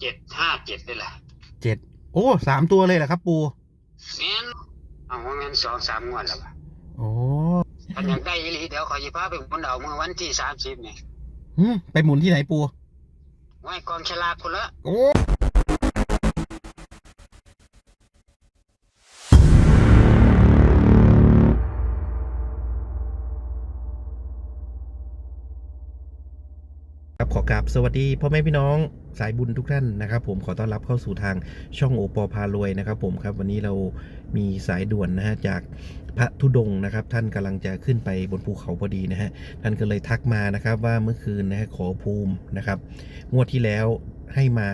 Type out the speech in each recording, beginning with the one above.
เจ็ดห้าเจ็ดนี่แหละเจ็ดโอ้สามตัวเลยเหรอครับ ปูแม่นเอาว่างั้นสองสามงวดแล้วว่ะโอ้ถ้าอยากได้อีหลีเดี๋ยวขอยิพาไปหมุนเอาเมื่อวันที่สามสิบนี่หึไปหมุนที่ไหนปูไว้กองฉลากคนละ โอ้ ครับขอกราบสวัสดีพ่อแม่พี่น้องสายบุญทุกท่านนะครับ ผมขอต้อนรับเข้าสู่ทางช่องโอปอพารวยนะครับ ผมครับวันนี้เรามีสายด่วนนะฮะจากพระธุดงนะครับ ท่านกำลังจะขึ้นไปบนภูเขาพอดีนะฮะท่านก็เลยทักมานะครับว่าเมื่อคืนนะฮะขอภูมินะครับ งวดที่แล้วให้มา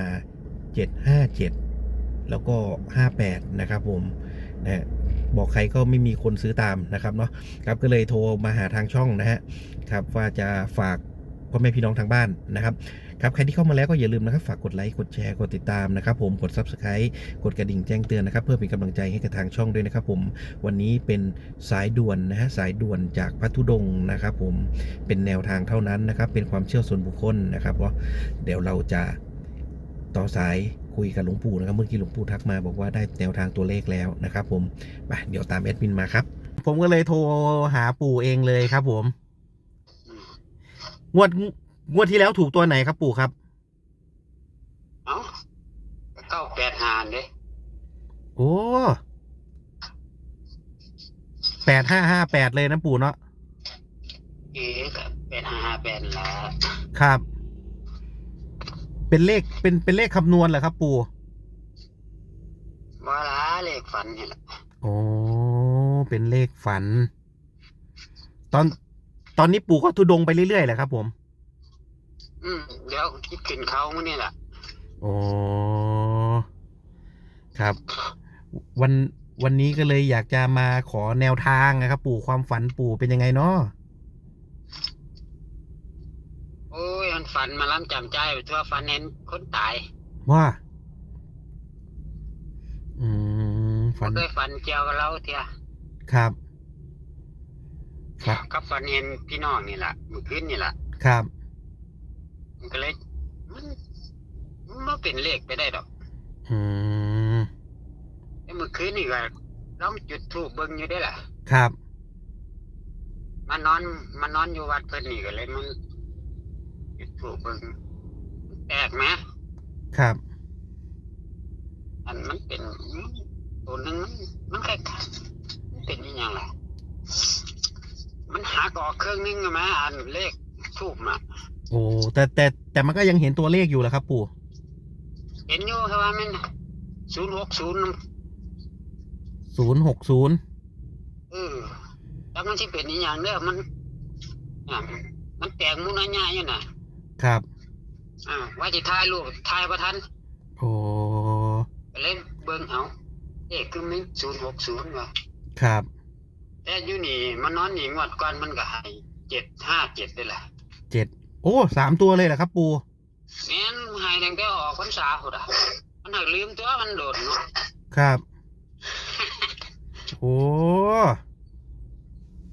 757 แล้วก็ 58 นะครับ ผมนะฮะบอกใครก็ไม่มีคนซื้อตามนะครับเนาะครับก็เลยโทรมาหาทางช่องนะฮะครับว่าจะฝาก พ่อแม่พี่น้องทางบ้านนะครับครับใครที่เข้ามาแล้วก็อย่าลืมนะครับฝากกดไลค์กดแชร์กดติดตามนะครับผมกด Subscribe กดกระดิ่งแจ้งเตือนนะครับเพื่อเป็นกำลังใจให้กับทางช่องด้วยนะครับผมวันนี้เป็นสายด่วนนะฮะสายด่วนจากพัทุดงนะครับผมเป็นแนวทางเท่านั้นนะครับเป็นความเชื่อส่วนบุคคลนะครับว่าเดี๋ยวเราจะต่อสายคุยกับหลวงปู่นะครับเมื่อกี้หลวงปู่ทักมาบอกว่าได้แนวทางตัวเลขแล้วนะครับผมไปเดี๋ยวตามแอดมินมาครับผมก็เลยโทรหาปู่เองเลยครับผม งวดงวดที่แล้วถูกตัวไหนครับปู่ครับ เอ้าเก้าแปดหานเด้โอ้แปดห้าห้าแปดเลยนะปู่เนาะเอ๊ะก็แปดห้าห้าแปดละครับ เป็นเลขเป็นเป็นเลขคำนวณเหรอครับ ปู่ว่าละเลขฝันนี่แหละโอ้เป็นเลขฝัน ตอน ตอนนี้ปู่ก็ทุดงไปเรื่อยๆแหละครับผม อืมเดี๋ยวคิดขึ้นเขามื่อนี่แหละโอ้ครับ วันวันนี้ก็เลยอยากจะมาขอแนวทางนะครับ ปู่ความฝันปู่เป็นยังไงเนาะโอ้ยมันฝันมาล้ำจำใจไปทั่วฝันเห็นคนตายว่า อืมฝับ่นเคยฝันเกี่ยวกับเราเทียครับ ครับ กับฝันเห็นพี่น้องนี่แหละเมื่อคืนนี่แหละครับ มันก็เลยมันมันบ่เป็นเลขไปได้ดอกอืมแต่เมื่อคืนนี่ก็ลองจุดธูปเบิ่งอยู่ได้อล่ะครับ มานอนมานอนอยู่วัดเพิ่นนี่ก็เลยมันจุดธูปเบิ่งแปลกไหมครับ อันมันเป็นตัวหนึงมันมันคล้ายๆมันเป็นอหย่างไร มันหักออกเครื่องนึงอะไหมอันเลขทูบน่ะ โอ้แต่แต่แต่มันก็ยังเห็นตัวเลขอยู่แหละครับ ปู่เห็นอยู่คือว่ามันศูนย์หกศูนย์ศูนย์หกศูนย์เออแล้วมันที่เป็นอหย่างเด้อมันอ่ามันแตกมุนญาอยู่น่ะ ครับอ่าว่าจะถ่ายรูปถ่ายประทันโอ้ก็เลยเบิ่งเอาเลขคือมันศูนย์หกศูนย์ว่ะครับ แต่อยู่นี่มันนอนนี่งวดก่อนมันก็ให้เจ็ดห้าเจ็ดได้แหละเจ็ดโอ้สามตัวเลยเหรอครับปู่แม่นให้ตั้งแต่ออกพรรษาพุ่นอะมันหักลืมตัวมันโดดเนาะครับ โอ้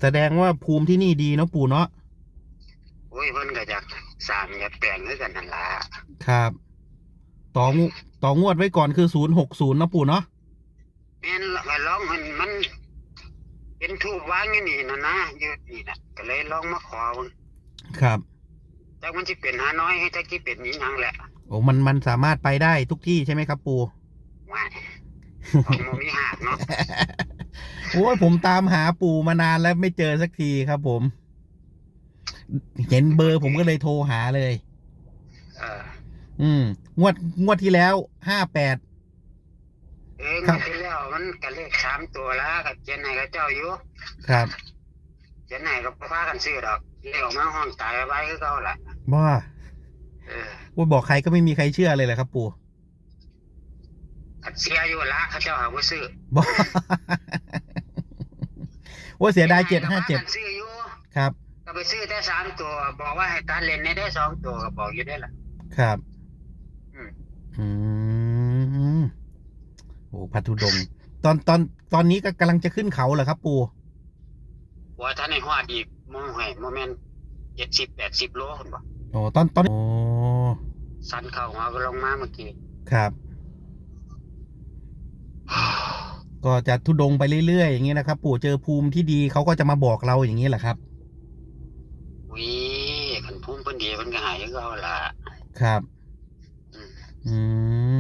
แสดงว่าภูมิที่นี่ดีเนาะปู่เนาะโอ้ยเพิ่นก็อยากสร้างอยากแต่งคือกันนั่นล่ะครับต่องวต่องวดไว้ก่อนคือศูนย์หกศูนย์นะปู่เนาะแม่นก็ลองมันมัน เป็นทูบวางอยู่นี่นะนะอยู่นี่นะก็เลยลองมาขอเบิ่งครับจักมันสิเป็นหาน้อยให้จักสิเป็นอีหยังแหละโอ้มันมันสามารถไปได้ทุกที่ใช่ไหมครับ ปู่ว่าของบ่มีหักเนาะโอ้ยผมตามหาปู่มานานแล้วไม่เจอสักทีครับผม เห็นเบอร์ผมก็เลยโทรหาเลยเอออืม งวดงวดที่แล้วห้าแปดเองครับที่แล้ว มันก็เลขสามตัวแล้วก็เขียนให้กับเจ้าอยู่ครับเขียนให้ก็บ่พากันซื้อดอกเลขออกมาห้องตายไว้คือเก่าล่ะว่าเออว่าบอกใครก็ไม่มีใครเชื่อเลยแหละครับปู่อัดเสียอยู่ละเขาเจ้าหาบ่ซื้อบอกว่าเสียดายเจ็ดห้าเจ็ดก็พกันซื้ออยู่ครับ ก็ไปซื้อแต่สามตัว บอกว่าให้ตัดเลนในได้สองตัวก็บอกอยู่ได้ล่ะครับอืมอืมโอ้พัทุดงค์ต อนตอนตอนนี้ก็กำลังจะขึ้นเขาเหรอครับ ปู่ว่าท่านในฮอดอีกมองให้โมเมนต์เจ็ดสิบแปดสิบโลคนบ่โอ้ตอนตอนโอ้สันเข่าหัวก็ลงมาเมื่อกี้ครับ ก็จะทุดงไปเรื่อยๆอย่างนี้นะครับ ปู่เจอภูมิที่ดีเขาก็จะมาบอกเราอย่างนี้แหละครับวิขันพุ่มเพิ่นดีเพิ่นก็หายก็เอาละครับ อืมอืม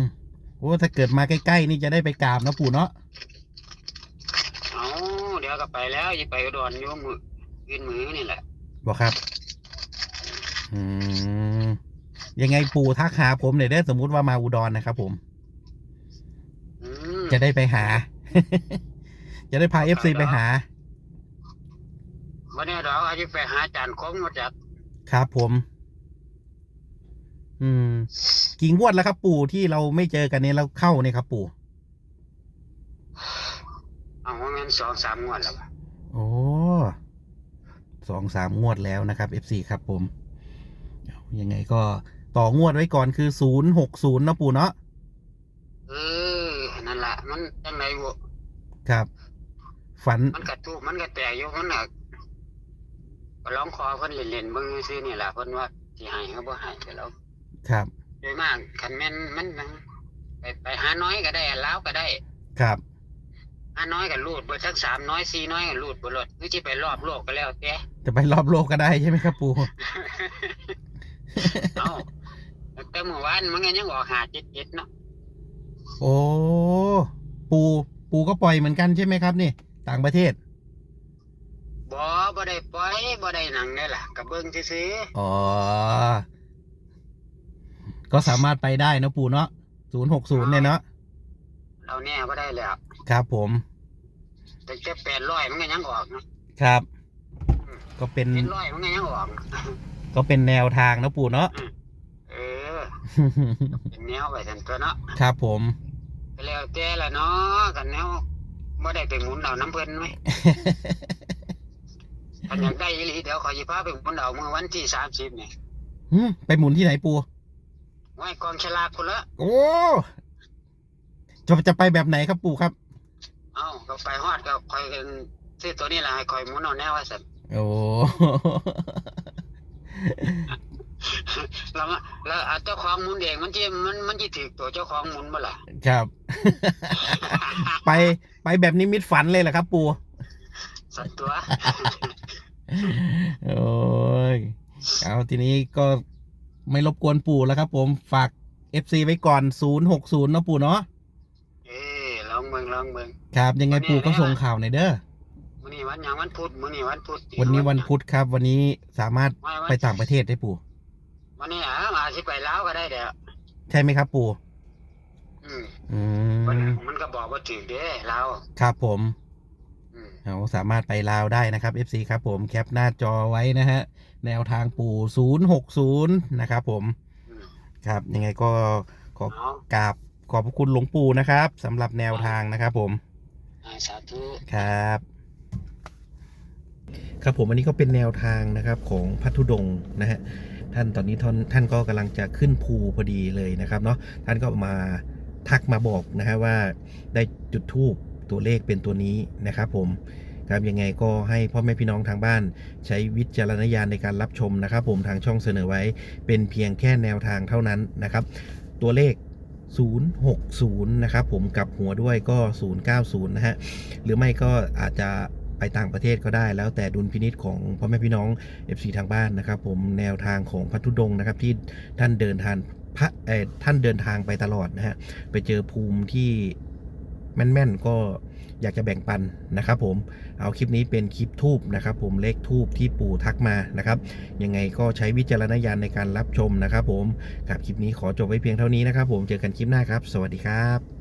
โอ้ถ้าเกิดมาใกล้ๆนี่จะได้ไปกราบนะปู่เนาะเอาเดี๋ยวก็ไปแล้วอย่าไปอุดรอยู่มือยืนมือนี่แหละบอกครับ อืมยังไงปู่ทักหาผมหน่อยได้อสมมุติว่ามาอุดรนะครับผม อืมจะได้ไปหา จะได้พาเอฟซีไปหา วันนี้เราอาจจะไปหาจานคมมาจากครับผม อืม กี่งวดแล้วครับปู่ที่เราไม่เจอกันเนี่ยเราเข้าเนี่ยครับ ปู่เอาว่าแม่นสองสามงวดแล้ววะโอ้สองสามงวดแล้วนะครับ FC ครับผมเอายังไงก็ต่องวดไว้ก่อนคือศูนย์หกศูนย์นะปู่เนาะเออนั่นแหละมันจังไรวะครับ ฝันมันกระทูกมันกระแตกอยู่มันน่ะก็ร้องคอเพิ่นเล่นๆเบิ่งซื่อๆนี่แหละเพิ่นว่าสิให้เขาบ่ให้ไปแล้วครับ โดยมากคันแม่นมันมันไปไปหาน้อยก็ได้ลาวก็ได้ครับหาน้อยก็รูดเบิดทั้งสามน้อยสี่น้อยก็รูดเบิดรถหรือสิไปรอบโลกก็แล้วแต่จะไปรอบโลกก็ได้ใช่ไหมครับปู่เอ้าแต่เมื่อวานมันก็ยังออกหาเจ็ดเจ็ดเนาะโอ้ปูปูก็ปล่อยเหมือนกันใช่ไหมครับนี่ ต่างประเทศบ่บ่ได้ปล่อยบ่ได้หนังได้ล่ะก็เบิ่งซื่ออ๋อ ก็สามารถไปได้นะปู่เนาะศูนย์หกศูนย์เนี่ยเนาะๆเราแน่บ่ได้แล้วครับผม แต่แต่แปดร้อยมันก็ยังออกเนาะครับ ก็เป็นเจ็ดร้อยมันก็ยังออก ก็เป็นแนวทางนะปู่เนาะเออเป็นแนวไปซั่นตัวเนาะครับผมก็แล้วแต่ละเนาะกันแนวบ่ได้ไปหมุนเอาน้ำเพิ่นไหมถ้าอยากได้อีหลีเดี๋ยวขอยสิพาไปหมุนเอาเมื่อวันที่30นี่หืมไปหมุนที่ไหนปู่ ไว้กองฉลากพุ่นละโอ้จะจะไปแบบไหนครับปู่ครับ เอ้าก็ไปฮอดก็คอยกันซื้อตัวนี้ล่ะให้คอยหมุนเอาแนวว่าซั่นโอ้แล้วมาแล้วเอาเจ้าของหมุนเองมันที่มันมันที่ถือตัวเจ้าของหมุนบ่ล่ะครับ ไปไปแบบนิมิตฝันเลยเหรอครับ ปู่สัตว์ตัวโอ้ยเอาทีนี้ก็ ไม่รบกวนปู่แล้วครับผมฝาก FC ไว้ก่อน060นะปู่เนาะเอ้ลองเบิ่งลองเบิ่งครับ ยังไงปู่ก็ส่งข่าวหน่อยเด้อมื้อนี้วันหยังวันพุธมื้อนี้วันพุธวันนี้วันพุธครับ วันนี้สามารถไม่วันไปต่างประเทศได้ปู่ วันนี้อะอาจสิไปลาวก็ได้เด้อใช่ไหมครับปู่ อืมอืมันมมันก็บอกว่าถือเด้ลาวครับผมอืม เอาสามารถไปลาวได้นะครับ FC ครับผมแคปหน้าจอไว้นะฮะ แนวทางปู่ 060 นะครับผม ครับ ยังไงก็ขอเอากราบขอบพระคุณหลวงปู่นะครับสำหรับแนวทางนะครับผม อ่าสาธุ ครับ ครับผมอันนี้ก็เป็นแนวทางนะครับของพัทธุดงค์นะฮะท่านตอนนี้ท่านท่านก็กำลังจะขึ้นภูพอดีเลยนะครับเนาะท่านก็มาทักมาบอกนะฮะว่าได้จุดทูบ ตัวเลขเป็นตัวนี้นะครับผมครับยังไงก็ให้พ่อแม่พี่น้องทางบ้าน ใช้วิจารณญาณในการรับชมนะครับ ผมทางช่องเสนอไว้เป็นเพียงแค่แนวทางเท่านั้นนะครับ ตัวเลข 060 นะครับผมกับหัวด้วยก็ 090 นะฮะหรือไม่ก็อาจจะไปต่างประเทศก็ได้แล้วแต่ดุลพินิษของพ่อแม่พี่น้อง FC ทางบ้านนะครับ ผมแนวทางของพัทุดงนะครับที่ท่านเดินทางพระท่านเดินทางไปตลอดนะฮะไปเจอภูมิที่ แม่นๆ ก็อยากจะแบ่งปันนะครับผมเอาคลิปนี้เป็นคลิปทูบนะครับผมเลขทูบที่ปู่ทักมานะครับยังไงก็ใช้วิจารณญาณในการรับชมนะครับผมกับคลิปนี้ขอจบไว้เพียงเท่านี้นะครับผมเจอกันคลิปหน้าครับ สวัสดีครับ